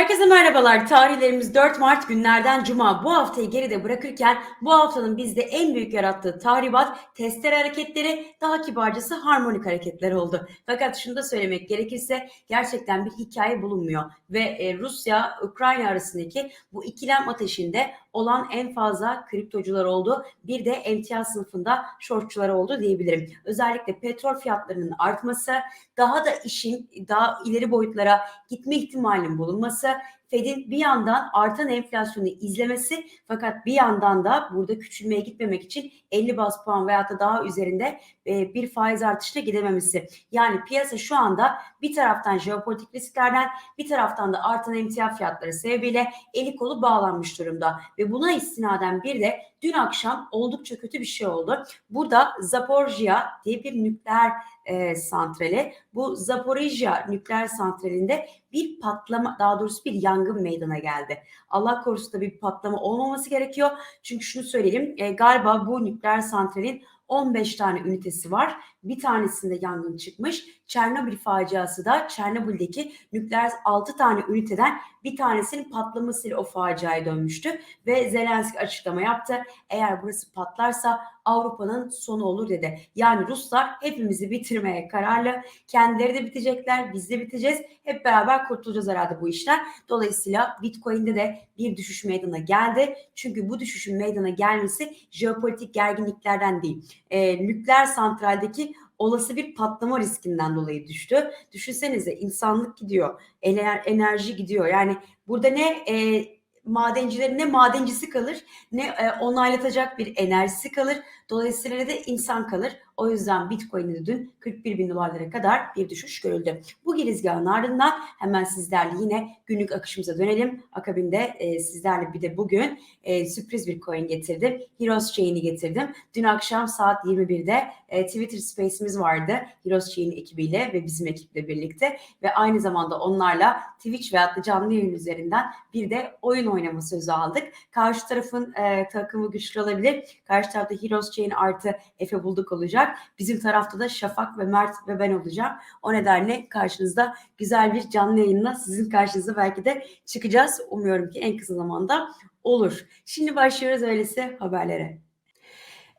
Herkese merhabalar. Tarihlerimiz 4 Mart günlerden Cuma. Bu haftayı geride bırakırken bu haftanın bizde en büyük yarattığı tahribat testere hareketleri, daha kibarcası harmonik hareketler oldu. Fakat şunu da söylemek gerekirse gerçekten bir hikaye bulunmuyor. Ve e, Rusya-Ukrayna arasındaki bu ikilem ateşinde olan en fazla kriptocular oldu. Bir de emtia sınıfında shortçular oldu diyebilirim. Özellikle petrol fiyatlarının artması, daha da işin daha ileri boyutlara gitme ihtimalinin bulunması, Fed'in bir yandan artan enflasyonu izlemesi fakat bir yandan da burada küçülmeye gitmemek için 50 bas puan veya da daha üzerinde e, bir faiz artışına gidememesi. Yani piyasa şu anda bir taraftan jeopolitik risklerden bir taraftan da artan emtia fiyatları sebebiyle eli kolu bağlanmış durumda. Ve buna istinaden bir de dün akşam oldukça kötü bir şey oldu. Burada Zaporjia diye bir nükleer e, santrali. Bu Zaporijya nükleer santralinde bir patlama daha doğrusu bir yangın meydana geldi. Allah korusun da bir patlama olmaması gerekiyor. Çünkü şunu söyleyelim e, galiba bu nükleer santralin 15 tane ünitesi var. Bir tanesinde yangın çıkmış. Çernobil faciası da Çernobil'deki nükleer 6 tane üniteden bir tanesinin patlamasıyla o faciaya dönmüştü. Ve Zelenski açıklama yaptı. Eğer burası patlarsa Avrupa'nın sonu olur dedi. Yani Ruslar hepimizi bitirmeye kararlı. Kendileri de bitecekler, biz de biteceğiz. Hep beraber kurtulacağız herhalde bu işler. Dolayısıyla Bitcoin'de de bir düşüş meydana geldi. Çünkü bu düşüşün meydana gelmesi jeopolitik gerginliklerden değil. E, nükleer santraldeki olası bir patlama riskinden dolayı düştü. Düşünsenize insanlık gidiyor, ener, enerji gidiyor. Yani burada ne e, madencilerin ne madencisi kalır ne e, onaylatacak bir enerjisi kalır. Dolayısıyla da insan kalır. O yüzden Bitcoin'de dün 41 bin dolarlara kadar bir düşüş görüldü. Bu girizgahın ardından hemen sizlerle yine günlük akışımıza dönelim. Akabinde e, sizlerle bir de bugün e, sürpriz bir coin getirdim. Heroes Chain'i getirdim. Dün akşam saat 21'de e, Twitter Space'imiz vardı. Heroes Chain ekibiyle ve bizim ekiple birlikte ve aynı zamanda onlarla Twitch ve da canlı yayın üzerinden bir de oyun oynama sözü aldık. Karşı tarafın e, takımı güçlü olabilir. Karşı tarafta Heroes Chain artı Efe bulduk olacak. Bizim tarafta da Şafak ve Mert ve ben olacağım. O nedenle karşınızda güzel bir canlı yayınla sizin karşınıza belki de çıkacağız. Umuyorum ki en kısa zamanda olur. Şimdi başlıyoruz öyleyse haberlere.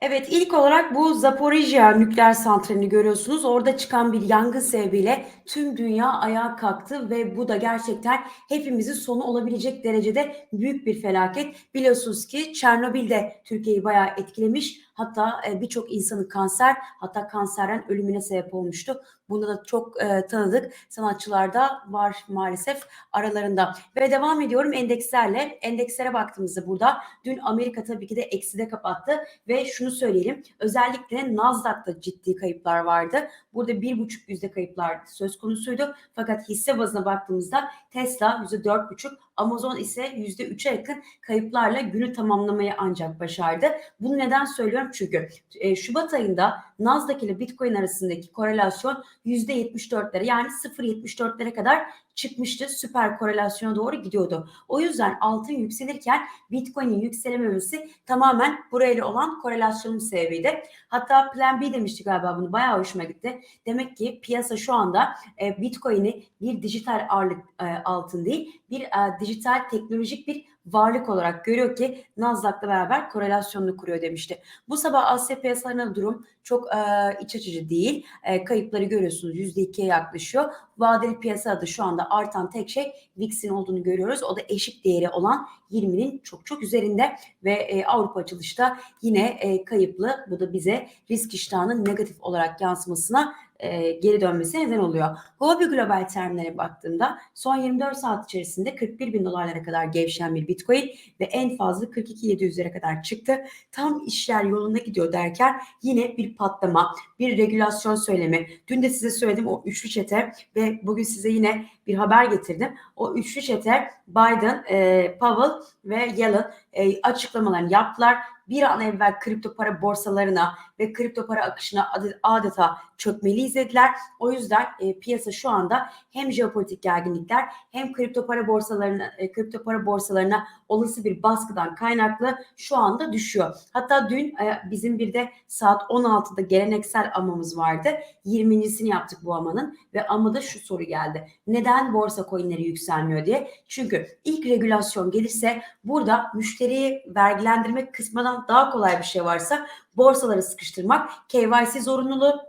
Evet ilk olarak bu Zaporijya nükleer santralini görüyorsunuz. Orada çıkan bir yangın sebebiyle tüm dünya ayağa kalktı ve bu da gerçekten hepimizin sonu olabilecek derecede büyük bir felaket. Biliyorsunuz ki Çernobil de Türkiye'yi bayağı etkilemiş. Hatta e, birçok insanın kanser hatta kanserden ölümüne sebep olmuştu. Bunda da çok e, tanıdık sanatçılar da var maalesef aralarında. Ve devam ediyorum endekslerle. Endekslere baktığımızda burada dün Amerika tabii ki de ekside kapattı ve şunu söyleyelim. Özellikle Nasdaq'ta ciddi kayıplar vardı. Burada bir buçuk yüzde kayıplar söz konusuydu. Fakat hisse bazına baktığımızda Tesla yüzde dört buçuk, Amazon ise yüzde üçe yakın kayıplarla günü tamamlamayı ancak başardı. Bunu neden söylüyorum? Çünkü e, Şubat ayında Nasdaq ile Bitcoin arasındaki korelasyon %74'lere yani 0.74'lere kadar çıkmıştı. Süper korelasyona doğru gidiyordu. O yüzden altın yükselirken Bitcoin'in yükselememesi tamamen burayla olan korelasyonun sebebiydi. Hatta Plan B demişti galiba bunu bayağı hoşuma gitti. Demek ki piyasa şu anda e, Bitcoin'i bir dijital ağırlık e, altın değil bir e, dijital teknolojik bir varlık olarak görüyor ki Nasdaq'la beraber korelasyonunu kuruyor demişti. Bu sabah Asya piyasalarına durum çok e, iç açıcı değil. E, kayıpları görüyorsunuz %2'ye yaklaşıyor. Vadeli piyasada şu anda artan tek şey VIX'in olduğunu görüyoruz. O da eşik değeri olan 20'nin çok çok üzerinde ve e, Avrupa açılışta yine e, kayıplı. Bu da bize risk iştahının negatif olarak yansımasına e, geri dönmesi neden oluyor. Huobi global terminale baktığımda son 24 saat içerisinde 41 bin dolarlara kadar gevşeyen bir bitcoin ve en fazla 42.700'lere kadar çıktı. Tam işler yolunda gidiyor derken yine bir patlama, bir regülasyon söylemi. Dün de size söyledim o üçlü çete ve bugün size yine bir haber getirdim. O üçlü çete Biden, e, Powell ve Yellen e, açıklamalarını yaptılar bir an evvel kripto para borsalarına ve kripto para akışına adeta çökmeli izlediler. O yüzden e, piyasa şu anda hem jeopolitik gerginlikler hem kripto para borsalarına e, kripto para borsalarına olası bir baskıdan kaynaklı şu anda düşüyor. Hatta dün e, bizim bir de saat 16'da geleneksel amamız vardı. 20.sini yaptık bu amanın ve amada şu soru geldi. Neden neden borsa coinleri yükselmiyor diye. Çünkü ilk regülasyon gelirse burada müşteriyi vergilendirmek kısmından daha kolay bir şey varsa borsaları sıkıştırmak, KYC zorunluluğu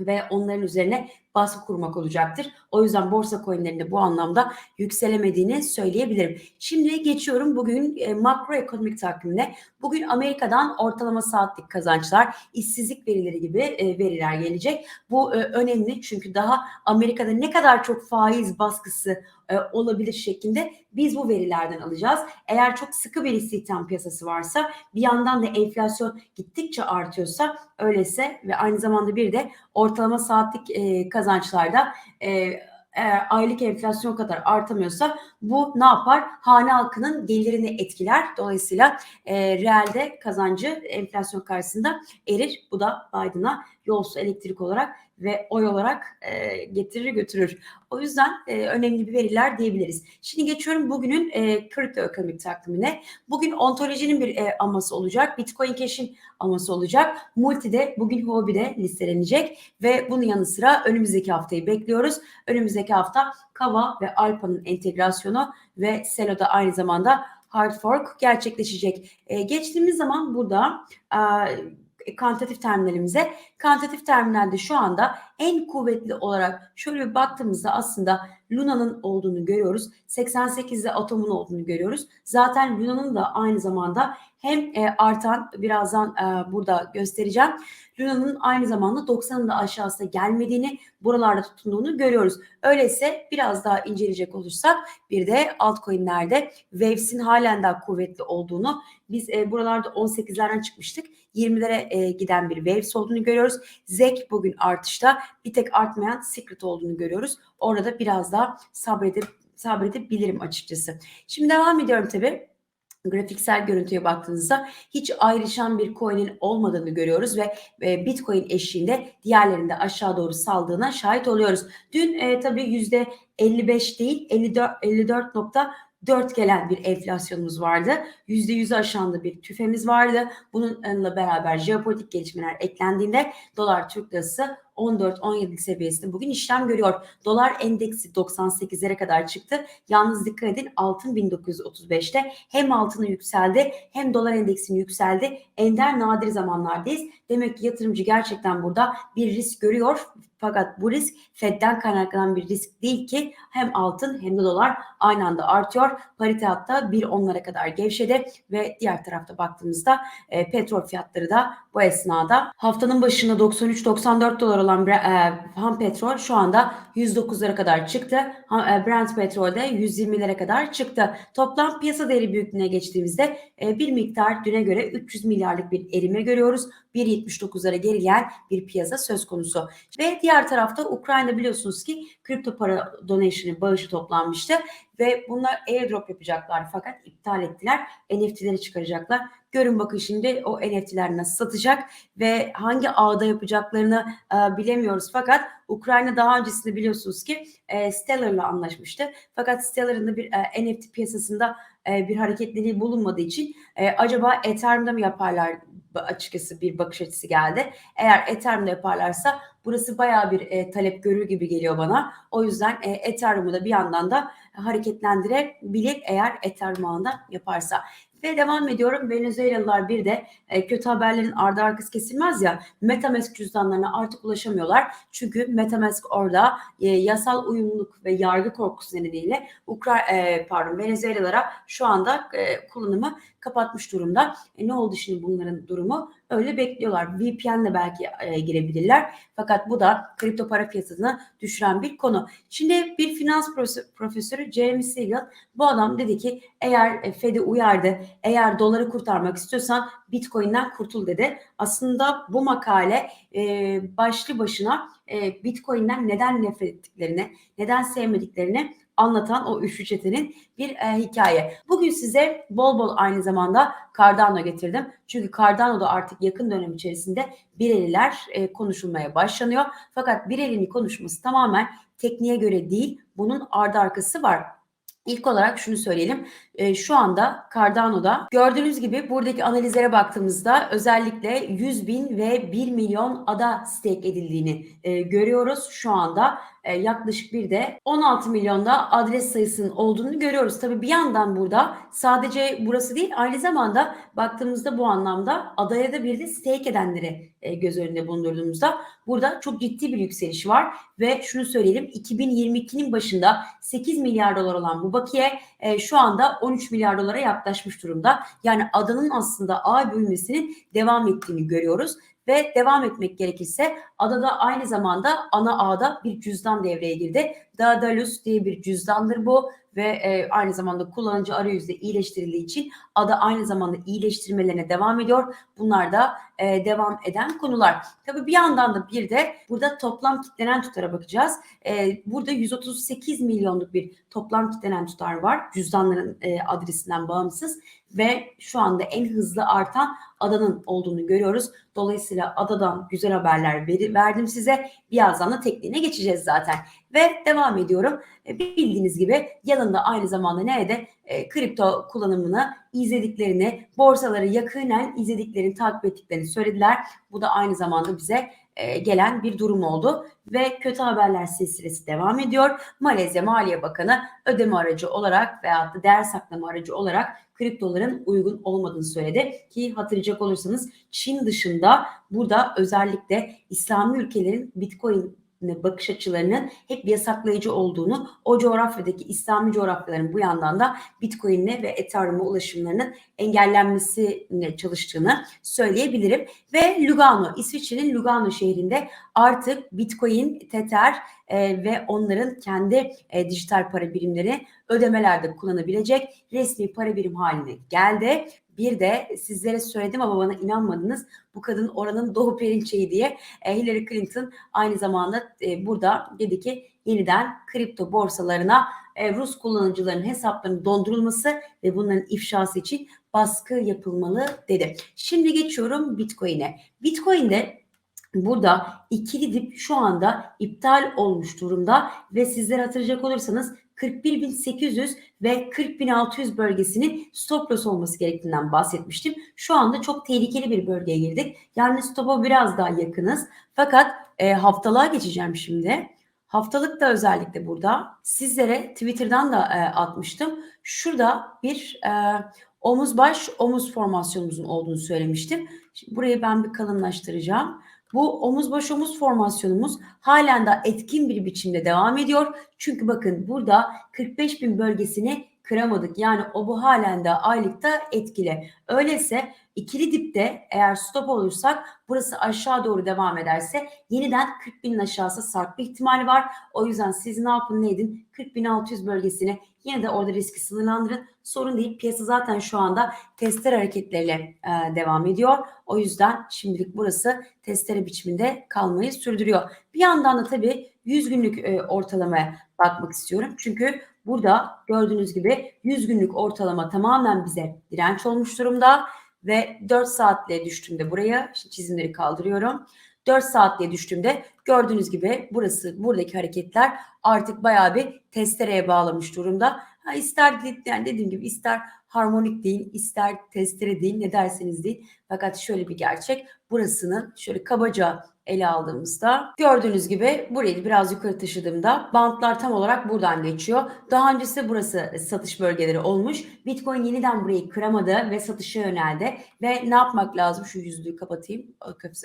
ve onların üzerine baskı kurmak olacaktır. O yüzden borsa coinlerinde bu anlamda yükselemediğini söyleyebilirim. Şimdi geçiyorum bugün e, makroekonomik takvimine. Bugün Amerika'dan ortalama saatlik kazançlar, işsizlik verileri gibi e, veriler gelecek. Bu e, önemli çünkü daha Amerika'da ne kadar çok faiz baskısı e, olabilir şeklinde biz bu verilerden alacağız. Eğer çok sıkı bir istihdam piyasası varsa bir yandan da enflasyon gittikçe artıyorsa öyleyse ve aynı zamanda bir de ortalama saatlik e, kazançlarda e, eğer aylık enflasyon kadar artamıyorsa bu ne yapar? Hane halkının gelirini etkiler. Dolayısıyla e, realde kazancı enflasyon karşısında erir. Bu da Biden'a yolsuz elektrik olarak ve oy olarak e, getirir götürür. O yüzden e, önemli bir veriler diyebiliriz. Şimdi geçiyorum bugünün e, kripto ekonomik takvimine. Bugün ontolojinin bir e, aması olacak. Bitcoin Cash'in aması olacak. Multi'de bugün Huobi'de listelenecek ve bunun yanı sıra önümüzdeki haftayı bekliyoruz. Önümüzdeki hafta Kava ve Alpa'nın entegrasyonu ve Celo'da aynı zamanda hard fork gerçekleşecek. E, geçtiğimiz zaman burada e, kantitatif terminalimize. Kantitatif terminalde şu anda en kuvvetli olarak şöyle bir baktığımızda aslında Luna'nın olduğunu görüyoruz. 88'de atomun olduğunu görüyoruz. Zaten Luna'nın da aynı zamanda hem e, artan birazdan e, burada göstereceğim. Luna'nın aynı zamanda 90'ın da aşağısına gelmediğini, buralarda tutunduğunu görüyoruz. Öyleyse biraz daha inceleyecek olursak bir de altcoin'lerde Waves'in halen daha kuvvetli olduğunu biz e, buralarda 18'lerden çıkmıştık. 20'lere e, giden bir Waves olduğunu görüyoruz. ZEK bugün artışta bir tek artmayan Secret olduğunu görüyoruz. Orada biraz daha sabredip sabredebilirim açıkçası. Şimdi devam ediyorum tabii grafiksel görüntüye baktığınızda hiç ayrışan bir coin'in olmadığını görüyoruz ve e, Bitcoin eşliğinde diğerlerinde aşağı doğru saldığına şahit oluyoruz. Dün e, tabii yüzde 55 değil 54 54 4 gelen bir enflasyonumuz vardı. %100'ü aşağında bir tüfemiz vardı. Bununla beraber jeopolitik gelişmeler eklendiğinde dolar Türk lirası 14-17 seviyesinde bugün işlem görüyor. Dolar endeksi 98'lere kadar çıktı. Yalnız dikkat edin altın 1935'te hem altını yükseldi hem dolar endeksini yükseldi. Ender nadir zamanlardayız. Demek ki yatırımcı gerçekten burada bir risk görüyor. Fakat bu risk Fed'den kaynaklanan bir risk değil ki hem altın hem de dolar aynı anda artıyor. Parite hatta bir onlara kadar gevşedi ve diğer tarafta baktığımızda e, petrol fiyatları da bu esnada haftanın başında 93-94 dolar olan e, ham petrol şu anda 109'lara kadar çıktı. E, Brent petrol de 120'lere kadar çıktı. Toplam piyasa değeri büyüklüğüne geçtiğimizde e, bir miktar düne göre 300 milyarlık bir erime görüyoruz. 1.79'lara gerileyen bir piyasa söz konusu. Ve diğer tarafta Ukrayna biliyorsunuz ki kripto para donation'ı bağışı toplanmıştı ve bunlar airdrop yapacaklar fakat iptal ettiler. NFT'leri çıkaracaklar. Görün bakın şimdi o NFT'ler nasıl satacak ve hangi ağda yapacaklarını e, bilemiyoruz. Fakat Ukrayna daha öncesinde biliyorsunuz ki e, Stellar'la anlaşmıştı. Fakat Stellar'ın da bir e, NFT piyasasında e, bir hareketliliği bulunmadığı için e, acaba Ethereum'da mı yaparlar açıkçası bir bakış açısı geldi. Eğer Ethereum'da yaparlarsa burası baya bir e, talep görür gibi geliyor bana. O yüzden e, Ethereum'u da bir yandan da hareketlendirebilir eğer Ethereum ağında yaparsa. Ve devam ediyorum. Venezuelalılar bir de e, kötü haberlerin ardı arkası kesilmez ya. Metamask cüzdanlarına artık ulaşamıyorlar. Çünkü Metamask orada e, yasal uyumluluk ve yargı korkusu nedeniyle Ukra e, pardon Venezuelalara şu anda e, kullanımı kapatmış durumda. E, ne oldu şimdi bunların durumu? Öyle bekliyorlar. VPN'le belki e, girebilirler. Fakat bu da kripto para piyasasını düşüren bir konu. Şimdi bir finans profesörü Jeremy Siegel bu adam dedi ki eğer e, Fed'i uyardı, eğer doları kurtarmak istiyorsan Bitcoin'den kurtul dedi. Aslında bu makale e, başlı başına e, Bitcoin'den neden nefret ettiklerini, neden sevmediklerini anlatan o üçlü çetenin bir e, hikaye. Bugün size bol bol aynı zamanda Cardano getirdim. Çünkü Cardano'da artık yakın dönem içerisinde bireliler e, konuşulmaya başlanıyor. Fakat birelinin konuşması tamamen tekniğe göre değil, bunun ardı arkası var. İlk olarak şunu söyleyelim. E, şu anda Cardano'da. Gördüğünüz gibi buradaki analizlere baktığımızda özellikle 100 bin ve 1 milyon ada stake edildiğini e, görüyoruz şu anda. E, yaklaşık bir de 16 milyonda adres sayısının olduğunu görüyoruz. Tabii bir yandan burada sadece burası değil aynı zamanda baktığımızda bu anlamda adaya da bir de stake edenleri e, göz önünde bulundurduğumuzda burada çok ciddi bir yükseliş var ve şunu söyleyelim 2022'nin başında 8 milyar dolar olan bu bakiye e, şu anda 13 milyar dolara yaklaşmış durumda. Yani adanın aslında ağ büyümesinin devam ettiğini görüyoruz ve devam etmek gerekirse adada aynı zamanda ana ağda bir cüzdan devreye girdi. Daedalus diye bir cüzdandır bu ve e, aynı zamanda kullanıcı arayüzde iyileştirildiği için ada aynı zamanda iyileştirmelerine devam ediyor. Bunlar da e, devam eden konular. Tabii bir yandan da bir de burada toplam kitlenen tutara bakacağız. E, burada 138 milyonluk bir toplam kitlenen tutar var. Cüzdanların e, adresinden bağımsız ve şu anda en hızlı artan adanın olduğunu görüyoruz. Dolayısıyla adadan güzel haberler ver, verdim size. Birazdan da tekniğine geçeceğiz zaten. Ve devam ediyorum. E, bildiğiniz gibi yanında aynı zamanda nerede e, kripto kullanımını izlediklerini, borsaları yakinen izlediklerini, takip ettiklerini söylediler. Bu da aynı zamanda bize e, gelen bir durum oldu ve kötü haberler silsilesi devam ediyor. Malezya Maliye Bakanı ödeme aracı olarak veyahut da değer saklama aracı olarak kriptoların uygun olmadığını söyledi. Ki hatırlayacak olursanız Çin dışında burada özellikle İslami ülkelerin Bitcoin bakış açılarının hep yasaklayıcı olduğunu, o coğrafyadaki İslami coğrafyaların bu yandan da Bitcoin'e ve Ethereum'a ulaşımlarının engellenmesine çalıştığını söyleyebilirim. Ve Lugano, İsviçre'nin Lugano şehrinde artık Bitcoin, Tether e, ve onların kendi e, dijital para birimleri ödemelerde kullanabilecek resmi para birim haline geldi. Bir de sizlere söyledim ama bana inanmadınız. Bu kadın oranın doğu perinçeği diye e, Hillary Clinton aynı zamanda e, burada dedi ki yeniden kripto borsalarına e, Rus kullanıcıların hesaplarının dondurulması ve bunların ifşası için baskı yapılmalı dedi. Şimdi geçiyorum Bitcoin'e. Bitcoin'de burada ikili dip şu anda iptal olmuş durumda ve sizler hatırlayacak olursanız 41.800 ve 40.600 bölgesinin stop loss olması gerektiğinden bahsetmiştim. Şu anda çok tehlikeli bir bölgeye girdik. Yani stopa biraz daha yakınız. Fakat e, haftalığa geçeceğim şimdi. Haftalık da özellikle burada. Sizlere Twitter'dan da e, atmıştım. Şurada bir e, omuz baş omuz formasyonumuzun olduğunu söylemiştim. Şimdi burayı ben bir kalınlaştıracağım. Bu omuz baş omuz formasyonumuz halen de etkin bir biçimde devam ediyor. Çünkü bakın burada 45 bin bölgesini kıramadık. Yani o bu halen de aylıkta etkili. Öyleyse ikili dipte eğer stop olursak burası aşağı doğru devam ederse yeniden 40 binin aşağısı sarkma ihtimali var. O yüzden siz ne yapın ne edin 40 bin 600 bölgesini yine de orada riski sınırlandırın. Sorun değil piyasa zaten şu anda testere hareketleriyle e, devam ediyor. O yüzden şimdilik burası testere biçiminde kalmayı sürdürüyor. Bir yandan da tabii 100 günlük e, ortalamaya bakmak istiyorum. Çünkü burada gördüğünüz gibi 100 günlük ortalama tamamen bize direnç olmuş durumda ve 4 saatle düştüğümde buraya çizimleri kaldırıyorum. 4 saatle düştüğümde gördüğünüz gibi burası buradaki hareketler artık bayağı bir testereye bağlamış durumda. Ha ister yani dediğim gibi ister harmonik değil, ister testere değil ne derseniz değil. Fakat şöyle bir gerçek burasını şöyle kabaca ele aldığımızda gördüğünüz gibi burayı biraz yukarı taşıdığımda bantlar tam olarak buradan geçiyor. Daha öncesi burası satış bölgeleri olmuş. Bitcoin yeniden burayı kıramadı ve satışa yöneldi. Ve ne yapmak lazım? Şu yüzlüğü kapatayım.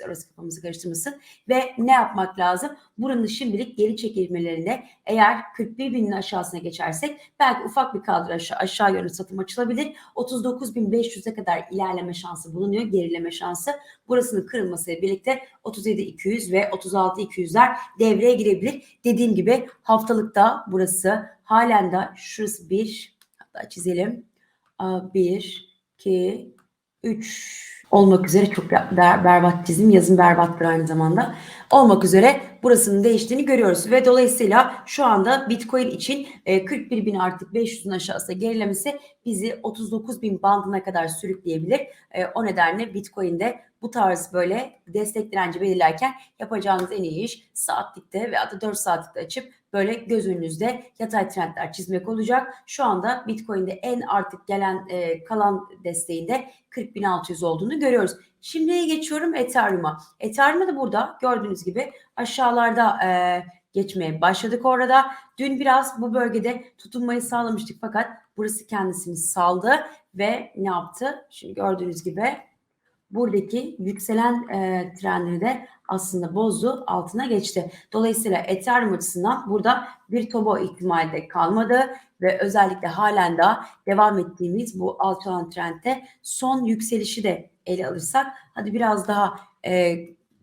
Orası kafamızı karıştırmasın. Ve ne yapmak lazım? Buranın şimdilik geri çekilmelerinde eğer 41 binin aşağısına geçersek belki ufak bir kaldır aşağı, aşağı yönlü satım açılabilir. 39.500'e kadar ilerleme şansı bulunuyor. Gerileme şansı. Burasının kırılmasıyla birlikte 37.200 ve 36.200'ler devreye girebilir. Dediğim gibi haftalıkta burası halen de şurası bir hatta çizelim. 1, 2, 3 olmak üzere çok ber, berbat çizim. Yazım berbattır aynı zamanda. Olmak üzere burasının değiştiğini görüyoruz ve dolayısıyla şu anda Bitcoin için 41 bin artık 500'ün aşağısına gerilemesi bizi 39 bin bandına kadar sürükleyebilir. E, o nedenle Bitcoin'de bu tarz böyle destek direnci belirlerken yapacağınız en iyi iş saatlikte veya da 4 saatlikte açıp böyle göz önünüzde yatay trendler çizmek olacak. Şu anda Bitcoin'de en artık gelen e, kalan desteğinde 40.600 olduğunu görüyoruz. Şimdi geçiyorum Ethereum'a. Ethereum'da da burada gördüğünüz gibi aşağılarda e, geçmeye başladık orada. Dün biraz bu bölgede tutunmayı sağlamıştık fakat burası kendisini saldı ve ne yaptı? Şimdi gördüğünüz gibi buradaki yükselen e, trendini de aslında bozdu, altına geçti. Dolayısıyla Ethereum açısından burada bir tobo ihtimali de kalmadı ve özellikle halen daha devam ettiğimiz bu alçalan trendte son yükselişi de ele alırsak hadi biraz daha e,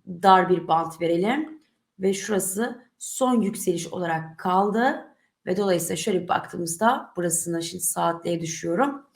dar bir bant verelim ve şurası son yükseliş olarak kaldı ve dolayısıyla şöyle bir baktığımızda burasına şimdi saatliğe düşüyorum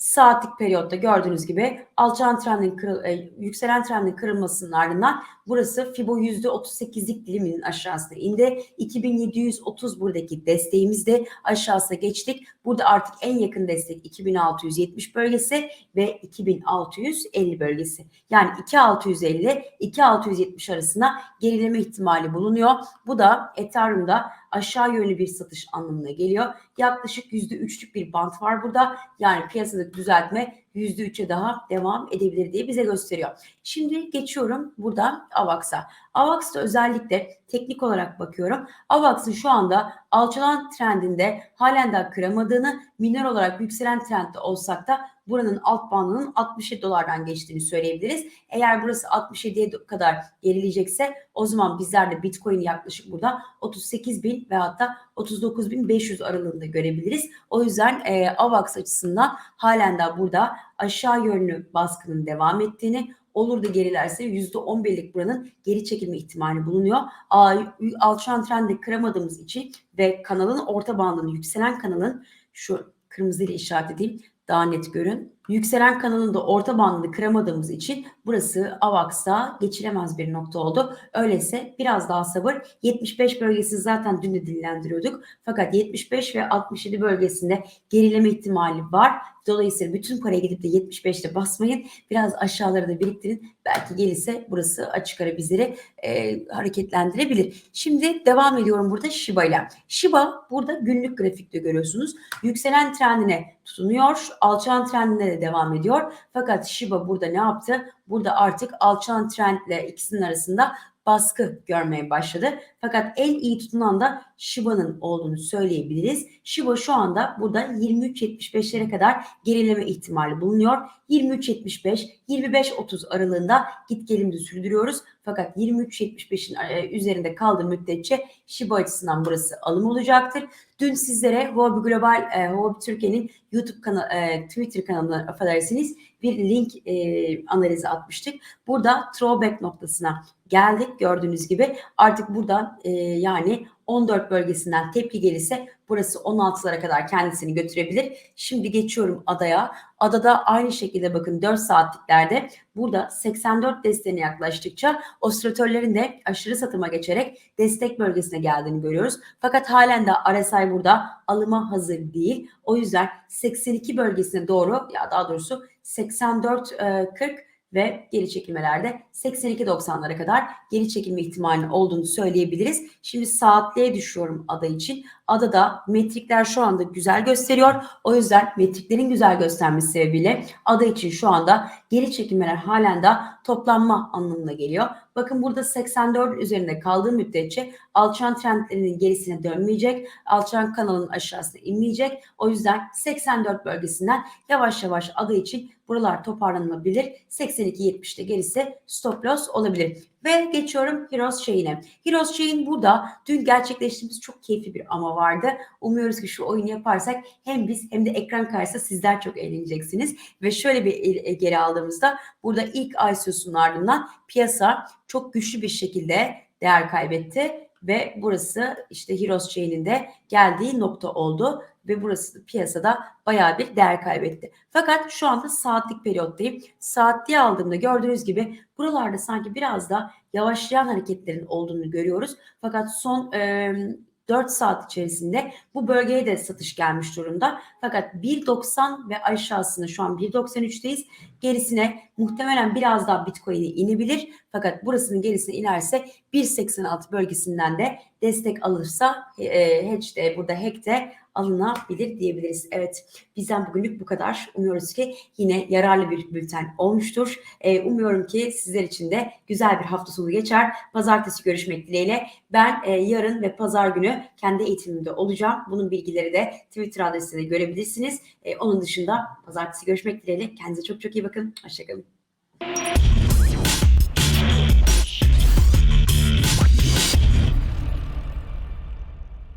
saatlik periyotta gördüğünüz gibi alçalan trendin kırıl, e, yükselen trendin kırılmasının ardından burası Fibo %38'lik diliminin aşağısına indi. 2730 buradaki desteğimizde aşağısına geçtik. Burada artık en yakın destek 2670 bölgesi ve 2650 bölgesi. Yani 2650 2670 arasında gerileme ihtimali bulunuyor. Bu da Ethereum'da aşağı yönlü bir satış anlamına geliyor. Yaklaşık %3'lük bir bant var burada. Yani piyasadaki düzeltme %3'e daha devam edebilir diye bize gösteriyor. Şimdi geçiyorum burada AVAX'a. AVAX'ta özellikle teknik olarak bakıyorum. AVAX'ın şu anda alçalan trendinde halen daha kıramadığını, minor olarak yükselen trendde olsak da buranın alt bandının 67 dolardan geçtiğini söyleyebiliriz. Eğer burası 67'ye kadar gerileyecekse o zaman bizler de Bitcoin yaklaşık burada 38 bin ve hatta 39 bin 500 aralığında görebiliriz. O yüzden e, AVAX açısından halen daha burada aşağı yönlü baskının devam ettiğini olur da gerilerse %11'lik buranın geri çekilme ihtimali bulunuyor. Alçalan trendi kıramadığımız için ve kanalın orta bandını yükselen kanalın şu kırmızı ile işaret edeyim daha net görün. Yükselen kanalında orta bandını kıramadığımız için burası AVAX'ta geçilemez bir nokta oldu. Öyleyse biraz daha sabır. 75 bölgesi zaten dün de dillendiriyorduk. Fakat 75 ve 67 bölgesinde gerileme ihtimali var. Dolayısıyla bütün paraya gidip de 75'te basmayın. Biraz aşağılara da biriktirin. Belki gelirse burası açık ara bizleri e, hareketlendirebilir. Şimdi devam ediyorum burada Shiba ile. Shiba burada günlük grafikte görüyorsunuz. Yükselen trendine tutunuyor. Alçalan trendine de devam ediyor. Fakat Shiba burada ne yaptı? Burada artık alçalan trendle ikisinin arasında baskı görmeye başladı. Fakat en iyi tutunan da Shiba'nın olduğunu söyleyebiliriz. Shiba şu anda burada 23.75'lere kadar gerileme ihtimali bulunuyor. 23.75, 25.30 aralığında git gelimizi sürdürüyoruz. Fakat 23.75'in e, üzerinde kaldığı müddetçe Shiba açısından burası alım olacaktır. Dün sizlere Huobi Global, e, Huobi Türkiye'nin YouTube kanalı, e, Twitter kanalına affedersiniz bir link e, analizi atmıştık. Burada throwback noktasına geldik gördüğünüz gibi. Artık burada e, yani 14 bölgesinden tepki gelirse burası 16'lara kadar kendisini götürebilir. Şimdi geçiyorum adaya. Adada aynı şekilde bakın 4 saatliklerde burada 84 desteğine yaklaştıkça osilatörlerin de aşırı satıma geçerek destek bölgesine geldiğini görüyoruz. Fakat halen de RSI burada alıma hazır değil. O yüzden 82 bölgesine doğru ya daha doğrusu 84 40 ve geri çekilmelerde 82-90'lara kadar geri çekilme ihtimalinin olduğunu söyleyebiliriz. Şimdi saatliğe düşüyorum ada için. Adada metrikler şu anda güzel gösteriyor. O yüzden metriklerin güzel göstermesi sebebiyle ada için şu anda geri çekilmeler halen de toplanma anlamına geliyor. Bakın burada 84 üzerinde kaldığı müddetçe alçalan trendlerinin gerisine dönmeyecek. Alçalan kanalın aşağısına inmeyecek. O yüzden 84 bölgesinden yavaş yavaş ada için buralar toparlanabilir. 82-70'te gerisi stop loss olabilir. Ve geçiyorum Heroes Chain'e. Heroes Chain burada dün gerçekleştiğimiz çok keyifli bir ama vardı. Umuyoruz ki şu oyunu yaparsak hem biz hem de ekran karşısında sizler çok eğleneceksiniz. Ve şöyle bir geri aldığımızda burada ilk ICO'sunun ardından piyasa çok güçlü bir şekilde değer kaybetti ve burası işte Heroes Chain'in de geldiği nokta oldu. Ve burası piyasada bayağı bir değer kaybetti. Fakat şu anda saatlik periyottayım. Saatliğe aldığımda gördüğünüz gibi buralarda sanki biraz da yavaşlayan hareketlerin olduğunu görüyoruz. Fakat son e, 4 saat içerisinde bu bölgeye de satış gelmiş durumda. Fakat 1.90 ve aşağısında şu an 1.93'teyiz. Gerisine muhtemelen biraz daha Bitcoin'e inebilir. Fakat burasının gerisine inerse 1.86 bölgesinden de destek alırsa e, hedge de burada hack de alınabilir diyebiliriz. Evet bizden bugünlük bu kadar. Umuyoruz ki yine yararlı bir bülten olmuştur. E, umuyorum ki sizler için de güzel bir hafta sonu geçer. Pazartesi görüşmek dileğiyle. Ben e, yarın ve pazar günü kendi eğitimimde olacağım. Bunun bilgileri de Twitter adresinde görebilirsiniz. E, onun dışında pazartesi görüşmek dileğiyle. Kendinize çok çok iyi bakın. Hoşçakalın.